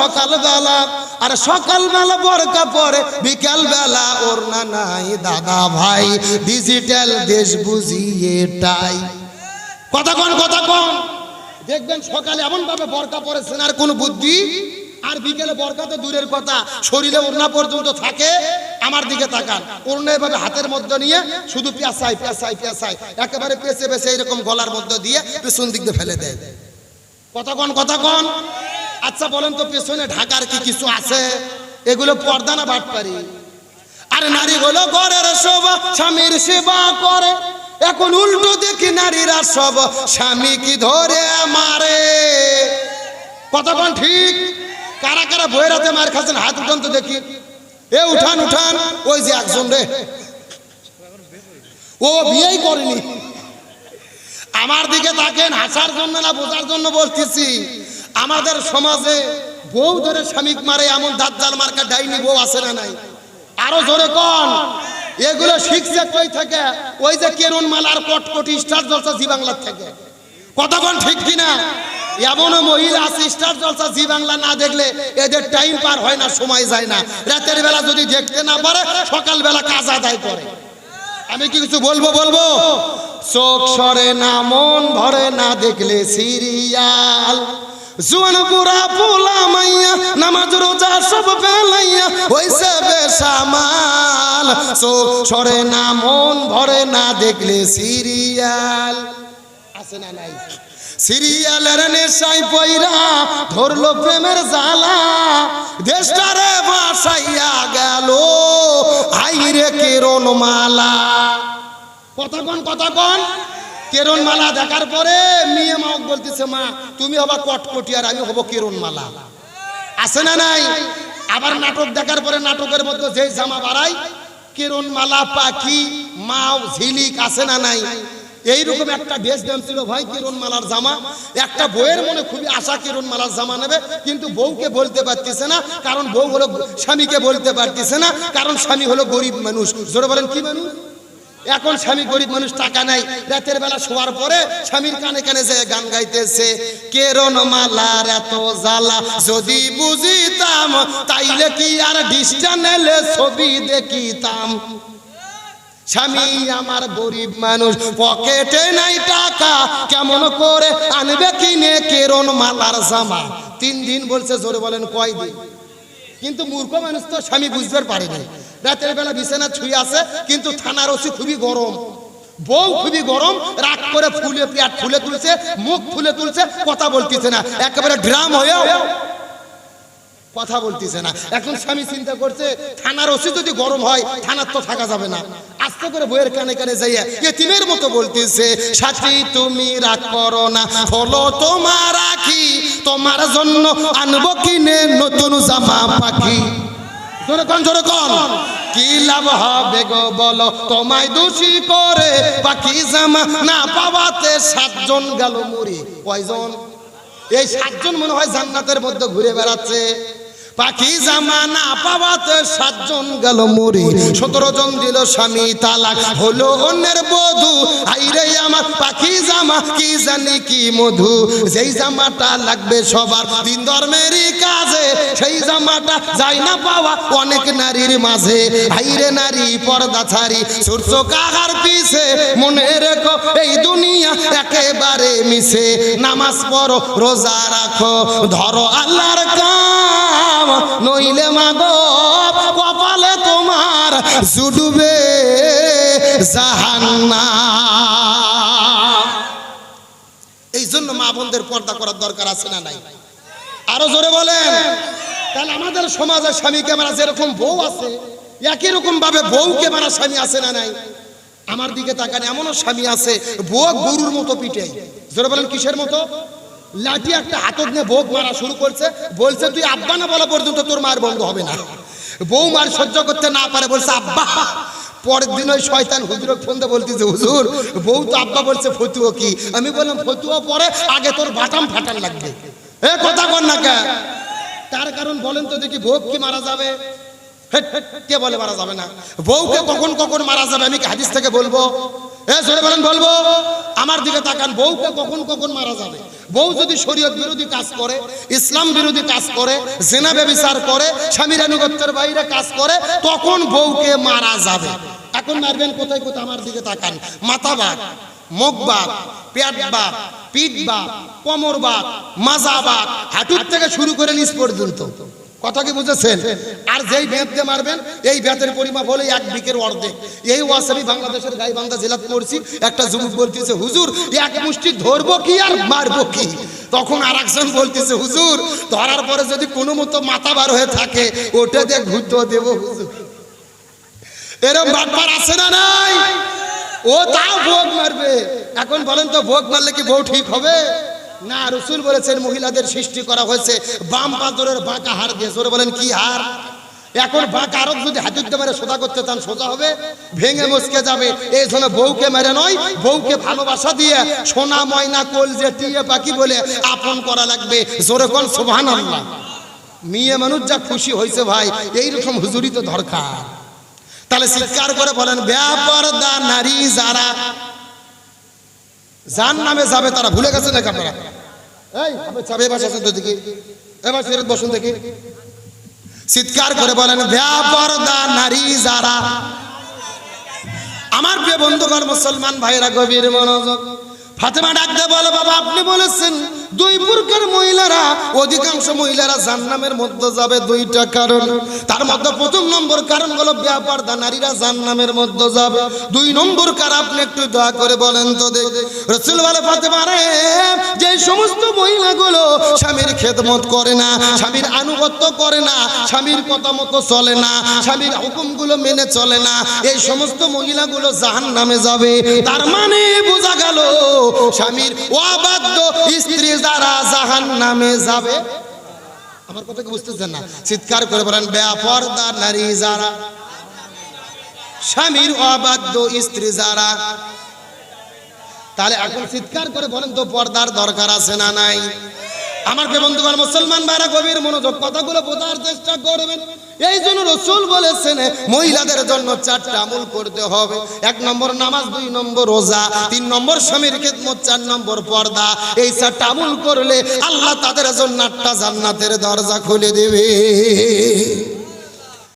সকাল বেলা আর সকাল বেলা বরকা পরে বিকাল বেলা ওর না নাই দাদা ভাই ডিজিটাল দেশ বুঝিয়ে টাই কথা কন কথা কন। দেখবেন সকালে এমন ভাবে বরকা পরেছেন, আর কোন বুদ্ধি? আর বিকেলে বরকা তো দূরের কথা, শরীরে ওড়না পর্যন্ত থাকে, আমার দিকে তাকান। ওড়না এভাবে হাতের মধ্যে নিয়ে, শুধু পেঁচাই পেঁচাই পেঁচাই একেবারে পেঁচে পেঁচে এরকম গলার মধ্যে দিয়ে পেছন দিক দিয়ে ফেলে দেয়। কথা কন কথা কন। আচ্ছা বলেন তো পেছনে ঢাকার কি কিছু আছে? এগুলো পর্দা না বাট পারি আর নারী হলো ঘরের শোভা, স্বামীর সেবা করে। এখন উল্টো দেখি নারীরা সব, স্বামী কি ধরে মারে? কতক্ষণ ঠিক? কারা কারা বইয়ের হাতে মার খাচ্ছেন? হাত উঠান তো দেখি। এ উঠান উঠান, ওই যে একজন রে। ও বিয়েই করেনি। আমার দিকে তাকেন, হাসার জন্য না বোঝার জন্য বলতেছি। আমাদের সমাজে বউ ধরে স্বামী মারে এমন দাজ্জাল মার্কা ডাইনি বউ আছে না নাই? আরও জোরে কন। এগুলো শিখছে কই থেকে? ওই যে কেরুন মালার কটকটি স্টার জলসা জি বাংলার থেকে। কতক্ষণ ঠিক কিনা? এমনও মহিলা আছে স্টার জলসা জি বাংলা না দেখলে এদের টাইম পার হয় না, সময় যায় না। রাতের বেলা যদি দেখতে না পারে সকাল বেলা কাজ আদায় করে। আমি কি কিছু বলব বলব? চোখ সরে না, মন ভরে না দেখলে সিরিয়াল। জুয়ান বুড়া পোলা মাইয়া, নামাজ রোজা সব পেলাইয়া হইছে বেসামাল চোখ সরে না, মন ভরে না, দেখলে সিরিয়াল। আছে না নাই? সিরিয়ালের নেশাই পইরা ধরলো প্রেমের জ্বালা। দেশটারে বাসাইয়া গেল, আইরে কেরন মালা কথা কন কথা কন। কেরন মালা দেখার পরে মেয়ে মা বলতেছে, মা, তুমি হবা কটকটি আর আমি হব কেরন মালা আছে না নাই? আবার নাটক দেখার পরে নাটকের মধ্যে যে জামা বাড়াই কেরন মালা পাখি, মাও, ঝিলিক আছে না নাই? এইরকম একটা ড্রেস দাম ছিল, ভাই কিরণ মালার জামা। একটা বইয়ের মনে খুবই আশা কিরণ মালার জামা নেবে, কিন্তু বউকে বলতে পারতেছে না, কারণ বউ হলো স্বামীকে বলতে পারতেছে না, কারণ স্বামী হলো গরিব মানুষ। জোরে বলেন, কি মানুষ? এখন স্বামী গরিব মানুষ টাকা নাই। রাতের বেলা শোয়ার পরে স্বামীর কানে কানে যে গান গাইতেছে কেরন মালার এত জ্বালা, যদি বুঝিতাম, তাইলে কি আর ডিস্টানেলে ছবি দেখিতাম? স্বামী আমার গরিব মানুষ, পকেটে নাই টাকা, কেমন করে আনবে কিনে কেরন মালার জামা? তিন দিন বলছে, জোরে বলেন কয় দিন কিন্তু মূর্খ মানুষ তো স্বামী বুঝতে পারেনি রাতের বেলা বিছানা ছুঁয়ে আছে, কিন্তু থানার ওসি খুবই গরম। বউ খুবই গরম, রাগ করে ফুলে পেট ফুলে তুলছে, মুখ ফুলে তুলছে, কথা বলতেছে না। একেবারে ড্রাম হয়েও কথা বলতেছে না। এখন স্বামী চিন্তা করছে, থানার ওসি যদি গরম হয়, থানার তো থাকা যাবে না। আস্তে করে বইয়ের কানে কানে যাইয়া এতিমের মতো বলতেছে, সাথী, তুমি রাগ করো না। হলো তোমার রাখি তোমার জন্য আনব কিনে নতুন জামা পাখি। জোরে কন কি লাভ হবে গো বলো তোমায় দোষী করে? বাকি জামা না পাওয়াতে সাতজন গেল মুড়ি কয়জন? এই সাতজন মনে হয় জান্নাতের মধ্যে ঘুরে বেড়াচ্ছে। পাখি জামা না পাওয়াতে সাতজন গেল মরি সতেরো জন দিল স্বামী তালাক। হলো অন্যের বধু। আইরে আমার পাখি জামা, কি জানি কি মধু। যেই জামাটা লাগবে সবার দিন ধর্মেরই কাজে, সেই জামাটা যাই না পাওয়া অনেক নারীর মাঝে। আইরে নারী, পর্দা ছাড়ি সূর্য কাহার পিছে। মনে রেখো, এই দুনিয়া একেবারে মিশে নামাজ পড়ো, রোজা রাখো, ধরো আল্লাহর কাম নইলে মাগো কপালে তোমার জুডুবে জাহান্নাম। এই জন্য মা বোনদের পর্দা করার দরকার আছে না নাই? আরও জোরে বলেন। তাহলে আমাদের সমাজে স্বামীকে মারা যেরকম বউ আছে, একই রকম ভাবে বউকে মারা স্বামী আছে না নাই? আমার দিকে তাকান, এমনও স্বামী আছে, বউ গরুর মতো পিটে জোরে বলেন, কিসের মতো? লাঠি একটা হাতত নিয়ে বোক মারা শুরু করছে। বলছে, তুই আব্বা না বলা পর্যন্ত তোর মার বন্ধ হবে না। বউ মার সহ্য করতে না পারে, বলছে, আব্বা, পরের দিন ওই শয়তান হুজুরক ফোন দিয়ে বলতেছে, হুজুর, বউ তো আব্বা বলছে, ফতুয়া কি? আমি বললাম, ফতুয়া পরে, আগে তোর বাটাম ফাটান লাগবে। এ, কথা কর না কে তার কারণ বলেন তো দেখি ভোগ কি মারা যাবে? কে বলে মারা যাবে না? বউকে কখন কখন মারা যাবে, আমি হাদিস থেকে বলব? এ, জোরে বলেন, বলব। আমার দিকে তাকান বউকে কখন কখন মারা যাবে? বউ যদি শরীয়ত বিরোধী কাজ করে, ইসলাম বিরোধী কাজ করে, জেনা ব্যবিচার করে স্বামীর আনুগত্যের বাইরে কাজ করে, তখন বউকে মারা যাবে। এখন মারবেন কোথায় কোথায়? আমার দিকে তাকান। মাথা বাদ মুখ বাদ পেট বাদ পিঠ বাদ কোমর বাদ মাজা বাদ হাঁটুর থেকে শুরু করে নিচ পর্যন্ত। কথা কি বুঝেছেন? আর যেই বেত দিয়ে মারবেন, এই বেতের পরিমাপ হলে এক বিকের অর্ধেক। এই ওয়াজ আমি বাংলাদেশের গাইবান্ধা জেলাত করছি একটা যুবক বলতেছে, হুজুর, এক মুষ্টি ধরবো কি আর মারবো কি? তখন আর একজন বলতেছে, হুজুর, ধরার পরে যদি কোনো মতো মাথা বার হয়ে থাকে, ওটা দিয়ে ঘুরতে দেবো, হুজুর। এরম বাটবার আছে না নাই? ও তাও ভোগ মারবে। এখন বলেন তো, ভোগ মারলে কি বউ ঠিক হবে? না, রসুল বলেছেন মহিলাদের সৃষ্টি করা হয়েছে বাম পাথরের বাঁকা হার দিয়ে। জোরে বলেন, কি হার? এখন বাঁকা আরব যদি হাতুরতে মেরে সোজা করতে চান, সোজা হবে, ভেঙে মুসকে যাবে। এই জন্য বউকে মেরে নয়, বউকে ভালোবাসা দিয়ে সোনা, ময়না, কোল যে টিয়ে পাখি বলে আপন করা লাগবে। জোরে সোভান আল্লাহ মেয়ে মানুষ যা খুশি হয়েছে ভাই, এইরকম হুজুরি তো দরকার। তাহলে চিৎকার করে বলেন ব্যাপারদা নারী যারা যার নামে যাবে তারা ভুলে গেছে নাকি আপনারা? এই চাবে এবার আসেন তো দেখি এবার ফেরত বসুন দেখি। চিৎকার করে বলেন ব্যাপারদা নারী যারা। আমার প্রিয় বন্ধুগণ, মুসলমান ভাইরা গভীর মনোযোগ ফাতেমা ডাকতে বলে, বাবা, আপনি বলেছেন দুই প্রকার মহিলারা, অধিকাংশ মহিলারা জান্নামের মধ্যে যাবে দুইটা কারণ। তার মধ্যে প্রথম নম্বর কারণ হলো ব্যাপারদা নারীরা জান্নামের মধ্যে যাবে। দুই নম্বর কার আপনি একটু দয়া করে বলেন তো দেখ। রসুল বলে, ফাতেমা রে, যে সমস্ত মহিলাগুলো স্বামীর খেদমত করে না, স্বামীর আনুগত্য করে না, স্বামীর কথা মতো চলে না, স্বামীর হুকুমগুলো মেনে চলে না, এই সমস্ত মহিলাগুলো জাহান নামে যাবে। তার মানে বোঝা গেল স্বামীর অবাধ্য স্ত্রী যারা জাহান নামে যাবে। আমার কথা বুঝতেছেন না? চিৎকার করে বলেন ব্যাপারদা নারী যারা স্বামীর অবাধ্য স্ত্রী যারা। তাহলে এখন চিৎকার করে বলেন তো, পর্দার দরকার আছে না নাই? আমার কে বন্ধুগণ, মুসলমান ভাইরা, গভীর মনোযোগ কথাগুলো বোঝার চেষ্টা করবেন। এই জন্য রসুল বলেছেন, মহিলাদের জন্য চারটা আমল করতে হবে। এক নম্বর নামাজ, দুই নম্বর রোজা, তিন নম্বর স্বামীর খেদমত, চার নম্বর পর্দা। এই চারটা আমল করলে আল্লাহ তাদের জন্য আটটা জান্নাতের দরজা খুলে দেবে।